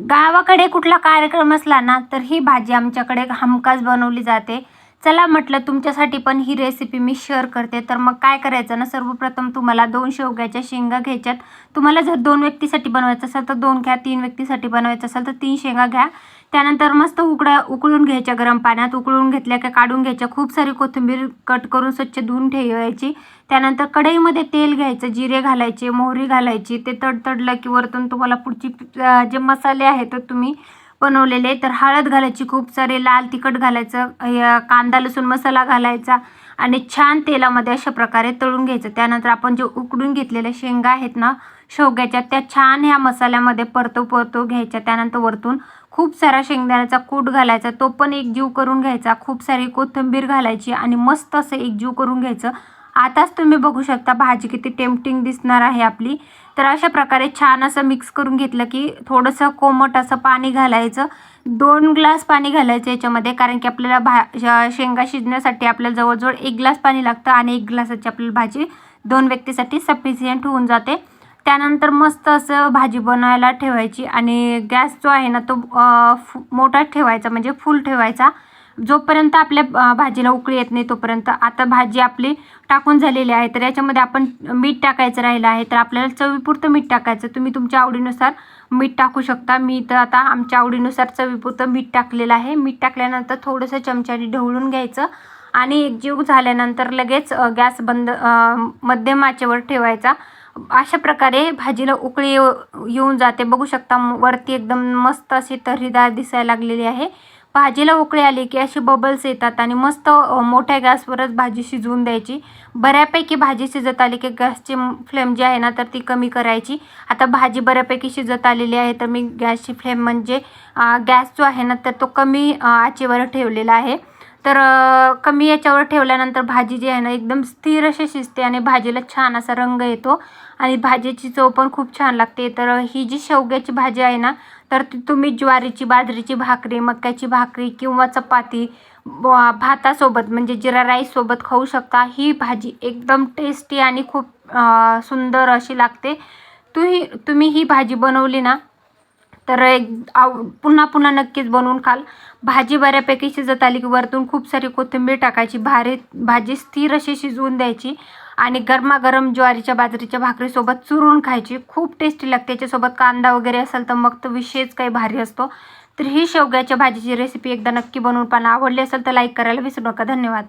गावाकडे कुठला कार्यक्रम असला ना तर ही भाजी आमच्याकडे हमखास बनवली जाते. चला म्हटलं तुमच्यासाठी पण ही रेसिपी मी शेअर करते. तर मग काय करायचं ना सर्वप्रथम तुम्हाला दोन शेवग्याच्या शेंगा घ्यायच्यात. तुम्हाला जर दोन व्यक्तीसाठी बनवायचं असेल तर दोन घ्या तीन व्यक्तीसाठी बनवायचं असेल तर तीन शेंगा घ्या. त्यानंतर मस्त उकड्या उकळून घ्यायच्या गरम पाण्यात. उकळून घेतल्या का काढून घ्यायच्या. खूप सारी कोथिंबीर कट करून स्वच्छ धुवून ठेवायची. त्यानंतर कढईमध्ये तेल घ्यायचं जिरे घालायचे मोहरी घालायची. ते तडतडलं की वरतून तुम्हाला पुढची जे मसाले आहेत तर तुम्ही बनवलेले. तर हळद घालायची खूप सारे लाल तिखट घालायचं कांदा लसूण मसाला घालायचा आणि छान तेलामध्ये अशा प्रकारे तळून घ्यायचं. त्यानंतर आपण जे उकडून घेतलेल्या शेंगा आहेत ना शेवग्याच्या त्या छान ह्या मसाल्यामध्ये परतो परतो घ्यायच्या. त्यानंतर वरतून खूप सारा शेंगदाण्याचा कूट घालायचा. तो पण एकजीव करून घ्यायचा. खूप सारी कोथिंबीर घालायची आणि मस्त असं एकजीव करून घ्यायचं. आताच तुम्ही बघू शकता भाजी किती टेम्पटिंग दिसणार आहे आपली. तर अशा प्रकारे छान असं मिक्स करून घेतलं की थोडंसं कोमट असं पाणी घालायचं. दोन ग्लास पाणी घालायचं याच्यामध्ये कारण की आपल्याला भा श- शेंगा शिजण्यासाठी आपल्याला जवळजवळ एक ग्लास पाणी लागतं आणि एक ग्लासाची आपल्याला भाजी दोन व्यक्तीसाठी सफिशियंट होऊन जाते. त्यानंतर मस्त असं भाजी बनवायला ठेवायची आणि गॅस जो आहे ना तो फु- मोठा ठेवायचा म्हणजे फुल ठेवायचा. जोपर्यंत आपल्या भाजीला उकळी येत नाही तोपर्यंत आता भाजी आपली टाकून झालेली आहे. तर याच्यामध्ये आपण मीठ टाकायचं राहिलं आहे तर आपल्याला चवीपुरतं मीठ टाकायचं तुम्ही तुमच्या आवडीनुसार मीठ टाकू शकता. मी तर आता आमच्या आवडीनुसार चवीपुरतं मीठ टाकलेलं आहे. मीठ टाकल्यानंतर थोडंसं चमच्याने ढवळून घ्यायचं आणि एकजीव झाल्यानंतर लगेच गॅस बंद मध्यम आचेवर ठेवायचा. अशा प्रकारे भाजीला उकळी येऊ- येऊन जाते. बघू शकता म- वरती एकदम मस्त अशी तर्रीदार दिसायला लागलेली आहे. भाजीला उकळी आली की असे बबल्स येतात आणि मस्त मोठ्या गॅसवरच भाजी शिजवून द्यायची. बऱ्यापैकी भाजी शिजत आली की गॅसची फ्लेम जी आहे ना तर ती कमी करायची. आता भाजी बऱ्यापैकी शिजत आलेली आहे तर मी गॅसची फ्लेम म्हणजे गॅस जो आहे ना तर तो कमी आचेवर ठेवलेला आहे. तर कमी याच्यावर ठेवल्यानंतर भाजी जी आहे ना एकदम स्थिर अशी शिजते आणि भाजीला छान असा रंग येतो. आणि भाजीची चव पण खूप छान लागते. तर ही जी शेवग्याची भाजी आहे ना तर तुम्ही ज्वारीची बाजरीची भाकरी मक्याची भाकरी किंवा चपाती भातासोबत म्हणजे जिरा राईससोबत खाऊ शकता. ही भाजी एकदम टेस्टी आणि खूप सुंदर अशी लागते. तुम्ही तुम्ही ही भाजी बनवली ना तर एक आव पुन्हा पुन्हा नक्कीच बनवून खाल. भाजी बऱ्यापैकी शिजत आली की वरतून खूप सारी कोथिंबीर टाकायची भारी भाजी स्थिर अशी शिजवून द्यायची आणि गरमागरम ज्वारीच्या बाजरीच्या भाकरीसोबत चुरून खायची. खूप टेस्टी लागते. त्याच्यासोबत कांदा वगैरे असेल तर मग तर विषयच काही भारी असतो. तर ही शेवग्याच्या भाजीची रेसिपी एकदा नक्की बनवून पाहा. आवडली असेल तर लाईक करायला विसरू नका. धन्यवाद.